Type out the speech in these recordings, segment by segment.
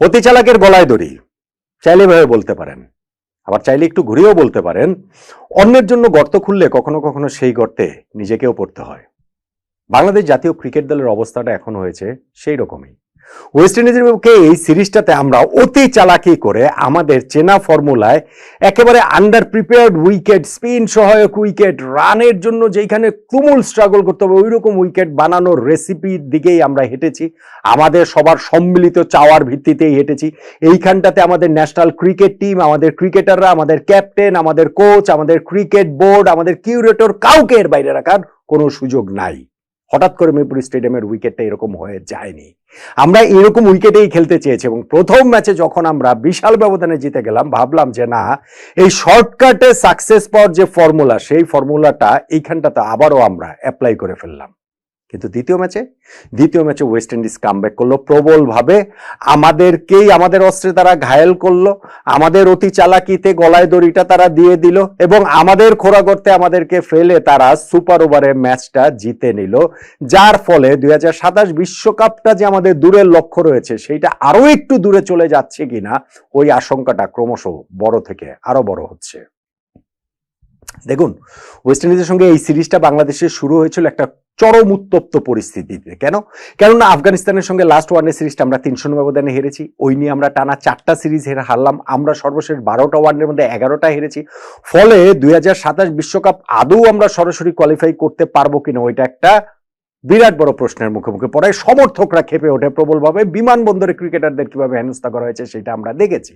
অতি চালাকের গলায় দড়ি। চাইলে ভাবে বলতে পারেন। আবার চাইলে একটু ঘুরেও বলতে পারেন, অন্যের জন্য গর্ত খুললে কখনো কখনো সেই গর্তে নিজেকেও পড়তে হয়। বাংলাদেশ জাতীয় ক্রিকেট দলের অবস্থাটা এখন হয়েছে সেই রকমই ওয়েস্ট ইন্ডিজের পক্ষে এই সিরিজটাতে আমরা অতি চালাকি করে আমাদের চেনা ফর্মুলায় একেবারে আন্ডার প্রিপেয়ার্ড উইকেট স্পিন সহায়ক উইকেট রানের জন্য যেখানে তুমুল স্ট্রাগল করতে হবে ওই রকম উইকেট বানানোর রেসিপির দিকেই আমরা হেঁটেছি। আমাদের সবার সম্মিলিত চাওয়ার ভিত্তিতেই হেঁটেছি। এইখানটাতে আমাদের ন্যাশনাল ক্রিকেট টিম আমাদের ক্রিকেটাররা আমাদের ক্যাপ্টেন আমাদের কোচ আমাদের ক্রিকেট বোর্ড আমাদের কিউরেটর কাউকে এর বাইরে রাখার কোনো সুযোগ নাই। হঠাৎ করে মিরপুর স্টেডিয়ামের উইকেটটা এরকম হয়ে যায়নি। আমরা এরকম উইকেটেই খেলতে চেয়েছি এবং প্রথম ম্যাচে যখন আমরা বিশাল ব্যবধানে জিতে গেলাম, ভাবলাম যে না, এই শর্টকাটে সাকসেস পাওয়ার যে ফর্মুলা সেই ফর্মুলাটা এইখানটাতে আবারও আমরা অ্যাপ্লাই করে ফেললাম। কিন্তু দ্বিতীয় ম্যাচে দ্বিতীয় ম্যাচে ওয়েস্ট ইন্ডিজ কামব্যাক করল প্রবলভাবে। আমাদেরকেই, আমাদের অস্ত্রে তারা ঘায়েল করল। আমাদের অতি চালাকিতে গলায় দড়িটা তারা দিয়ে দিল এবং আমাদের খোরা করতে আমাদেরকে ফেলে তারা সুপার ওভারে ম্যাচটা জিতে নিল। যার ফলে দুই হাজার বিশ্বকাপটা যে আমাদের দূরের লক্ষ্য রয়েছে, সেইটা আরও একটু দূরে চলে যাচ্ছে কিনা, ওই আশঙ্কাটা ক্রমশ বড় থেকে আরও বড় হচ্ছে। দেখুন ওয়েস্ট ইন্ডিজের সঙ্গে এই সিরিজটা বাংলাদেশে শুরু হয়েছিল একটা চরম উত্তপ্ত পরিস্থিতিতে। কেন? কেননা আফগানিস্তানের সঙ্গে লাস্ট ওয়ানডে সিরিজটা আমরা তিনশো ব্যবধানে হেরেছি। ওই নিয়ে আমরা টানা চারটা সিরিজ হেরে হারলাম। আমরা সর্বশেষ বারোটা ওয়ানের মধ্যে এগারোটা হেরেছি। ফলে দুই হাজার বিশ্বকাপ আদৌ আমরা সরাসরি কোয়ালিফাই করতে পারব কিনা, ওইটা একটা বিরাট বড় প্রশ্নের মুখে মুখে পড়ায় সমর্থকরা খেপে ওঠে প্রবলভাবে। বিমানবন্দরে ক্রিকেটারদের কীভাবে হেনস্থা করা হয়েছে, সেটা আমরা দেখেছি।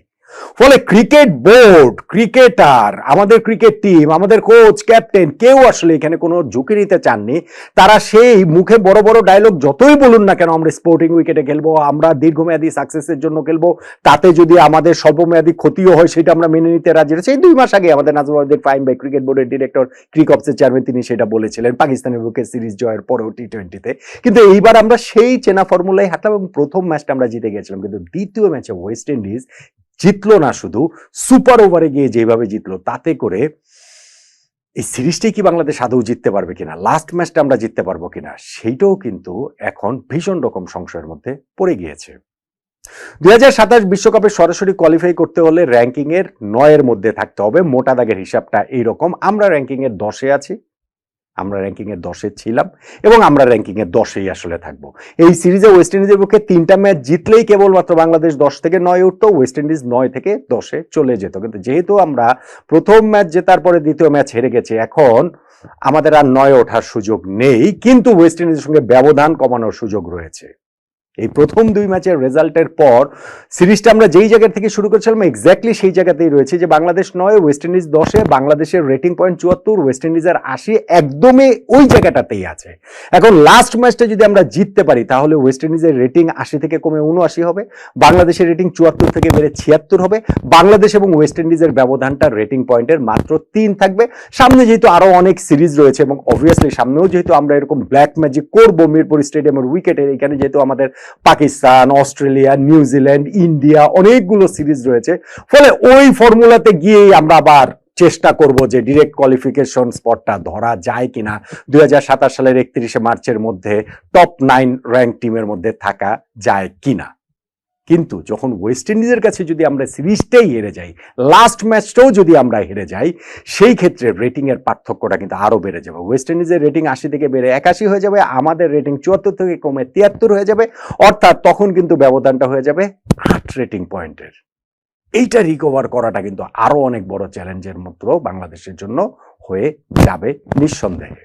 ফলে ক্রিকেট বোর্ড ক্রিকেটার আমাদের ক্রিকেট টিম আমাদের কোচ ক্যাপ্টেন কেউ আসলে এখানে কোনো ঝুঁকি নিতে চাননি। তারা সেই মুখে বড় বড় ডায়লগ যতই বলুন না কেন, আমরা স্পোর্টিং উইকেটে খেলব, আমরা দীর্ঘমেয়াদী সাকসেসের জন্য খেলব, তাতে যদি আমাদের স্বল্পমেয়াদী ক্ষতিও হয় সেটা আমরা মেনে নিতে রাজি এই দুই মাস আগে আমাদের নাজমাউদ্দিন ফাইম বাই ক্রিকেট বোর্ডের ডিরেক্টর ক্রিকপসের চেয়ারম্যান তিনি সেটা বলেছিলেন পাকিস্তানের বুকে সিরিজ জয়ের পরেও টি টোয়েন্টিতে কিন্তু এইবার আমরা সেই চেনা ফর্মুলায় হাঁটলাম এবং প্রথম ম্যাচটা আমরা জিতে গেছিলাম। কিন্তু দ্বিতীয় ম্যাচে ওয়েস্ট ইন্ডিজ জিতলো না শুধু সুপার ওভারে গিয়ে যেভাবে জিতলো, তাতে করে এই সিরিজটাই কি বাংলাদেশ আদৌ জিততে পারবে কিনা লাস্ট ম্যাচটা আমরা জিততে পারব কিনা, সেইটাও কিন্তু এখন ভীষণ রকম সংশয়ের মধ্যে পড়ে গিয়েছে। দুই বিশ্বকাপে সরাসরি কোয়ালিফাই করতে হলে র্যাঙ্কিং এর নয়ের মধ্যে থাকতে হবে, মোটা দাগের হিসাবটা এইরকম। আমরা র্যাঙ্কিং এর দশে আছি আমরা র্যাঙ্কিং এর দশে ছিলাম এবং আমরা র্যাঙ্কিং এর দশেই আসলে থাকব। এই সিরিজে ওয়েস্ট ইন্ডিজের পক্ষে তিনটা ম্যাচ জিতলেই কেবলমাত্র বাংলাদেশ দশ থেকে নয় উঠতো ওয়েস্ট ইন্ডিজ নয় থেকে দশে চলে যেত। কিন্তু যেহেতু আমরা প্রথম ম্যাচ জেতার পরে দ্বিতীয় ম্যাচ হেরে গেছি, এখন আমাদের আর নয় ওঠার সুযোগ নেই। কিন্তু ওয়েস্ট ইন্ডিজের সঙ্গে ব্যবধান কমানোর সুযোগ রয়েছে। এই প্রথম দুই ম্যাচের রেজাল্টের পর সিরিজটা আমরা যেই জায়গা থেকে শুরু করেছিলাম এক্স্যাক্টলি সেই জায়গাতেই রয়েছে যে বাংলাদেশ নয় ওয়েস্ট ইন্ডিজ দশে, বাংলাদেশের রেটিং পয়েন্ট চুয়াত্তর ওয়েস্ট ইন্ডিজের আশি, একদমই ওই জায়গাটাতেই আছে। এখন লাস্ট ম্যাচটা যদি আমরা জিততে পারি, তাহলে ওয়েস্ট ইন্ডিজের রেটিং আশি থেকে কমে উনআশি হবে, বাংলাদেশের রেটিং চুয়াত্তর থেকে বেড়ে ছিয়াত্তর হবে, বাংলাদেশ এবং ওয়েস্ট ইন্ডিজের ব্যবধানটা রেটিং পয়েন্টের মাত্র তিন থাকবে। সামনে যেহেতু আরও অনেক সিরিজ রয়েছে এবং অবভিয়াসলি সামনেও যেহেতু আমরা এরকম ব্ল্যাক ম্যাজিক করব মিরপুর স্টেডিয়ামের উইকেটে এখানে যেহেতু আমাদের Pakistan, Australia New Zealand India অনেকগুলো সিরিজ রয়েছে। ফলে ওই ফর্মুলাতে গিয়েই আমরা আবার চেষ্টা করব যে ডিরেক্ট কোয়ালিফিকেশন স্পটটা ধরা যায় কিনা। দুই হাজার সাতাশ সালের একত্রিশে মার্চের মধ্যে টপ নাইন র্যাঙ্ক টিমের মধ্যে থাকা যায় কিনা। কিন্তু যখন ওয়েস্ট ইন্ডিজের কাছে যদি আমরা সিরিজটাই হেরে যাই লাস্ট ম্যাচটাও যদি আমরা হেরে যাই, সেই ক্ষেত্রে রেটিংয়ের পার্থক্যটা কিন্তু আরও বেড়ে যাবে। ওয়েস্ট ইন্ডিজের রেটিং আশি থেকে বেড়ে একাশি হয়ে যাবে, আমাদের রেটিং চুয়াত্তর থেকে কমে তিয়াত্তর হয়ে যাবে, অর্থাৎ তখন কিন্তু ব্যবধানটা হয়ে যাবে আট রেটিং পয়েন্টের এইটা রিকভার করাটা কিন্তু আরও অনেক বড় চ্যালেঞ্জের মতো বাংলাদেশের জন্য হয়ে যাবে নিঃসন্দেহে।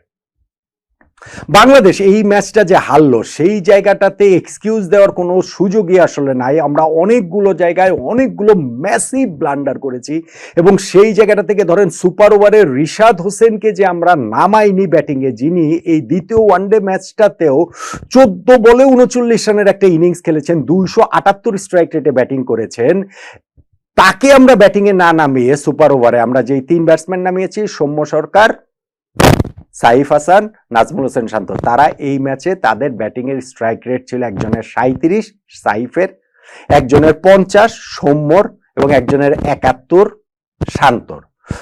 বাংলাদেশ এই ম্যাচটা যে হারলো, সেই জায়গাটাতে এক্সকিউজ দেওয়ার কোনো সুযোগই আসলে নাই। আমরা অনেকগুলো জায়গায় অনেকগুলো ম্যাসিভ ব্লান্ডার করেছি এবং সেই জায়গাটা থেকে ধরেন সুপার ওভারে রিশাদ হোসেনকে যে আমরা নামাইনি ব্যাটিংয়ে যিনি এই দ্বিতীয় ওয়ানডে ম্যাচটাতেও চোদ্দ বলে উনচল্লিশ রানের একটা ইনিংস খেলেছেন, দুইশো আটাত্তর স্ট্রাইক রেটে ব্যাটিং করেছেন। তাকে আমরা ব্যাটিংয়ে না নামিয়ে সুপার ওভারে আমরা যেই তিন ব্যাটসম্যান নামিয়েছি, সৌম্য সরকার সাইফ হাসান, নাজমুল হোসেন শান্ত। তারা এই ম্যাচে তাদের ব্যাটিং এর স্ট্রাইক রেট ছিল একজনের সাঁত্রিশ সাইফের, একজনের পঞ্চাশ, সৌম্যর এবং একজনের একাত্তর, শান্তর।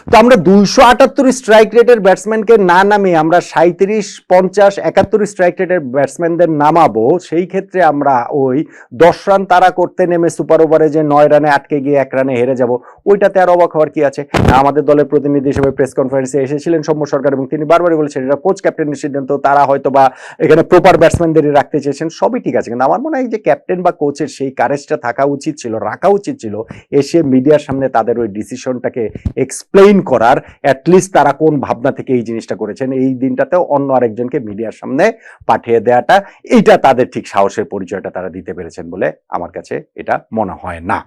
তো আমরা দুইশো আটাত্তর স্ট্রাইক রেটের ব্যাটসম্যানকে না নামিয়ে আমরা সাঁত্রিশ পঞ্চাশ, একাত্তর স্ট্রাইক রেটের ব্যাটসম্যানদের নামাবো, সেই ক্ষেত্রে আমরা ওই দশ রান তারা করতে নেমে সুপার ওভারে যে নয় রানে আটকে গিয়ে এক রানে হেরে যাব ওইটাতে আর অবাক হওয়ার কি আছে? আমাদের দলের প্রতিনিধি হিসেবে প্রেস কনফারেন্সে এসেছিলেন সৌম্য সরকার এবং তিনি বারবারই বলেছেন এটা কোচ ক্যাপ্টেনের সিদ্ধান্ত, তারা হয়তো বা এখানে প্রপার ব্যাটসম্যানদেরই রাখতে চেয়েছেন। সবই ঠিক আছে, কিন্তু আমার মনে হয় যে ক্যাপ্টেন বা কোচের সেই কারেজটা থাকা উচিত ছিল, রাখা উচিত ছিল, এসে মিডিয়ার সামনে তাদের ওই ডিসিশনটাকে এক্সপ্লেইন করার অ্যাটলিস্ট তারা কোন ভাবনা থেকে এই জিনিসটা করেছেন, এই দিনটাতেও অন্য আরেকজনকে মিডিয়ার সামনে পাঠিয়ে দেওয়াটা এইটা তাদের ঠিক সাহসের পরিচয়টা তারা দিতে পেরেছেন বলে আমার কাছে এটা মনে হয় না।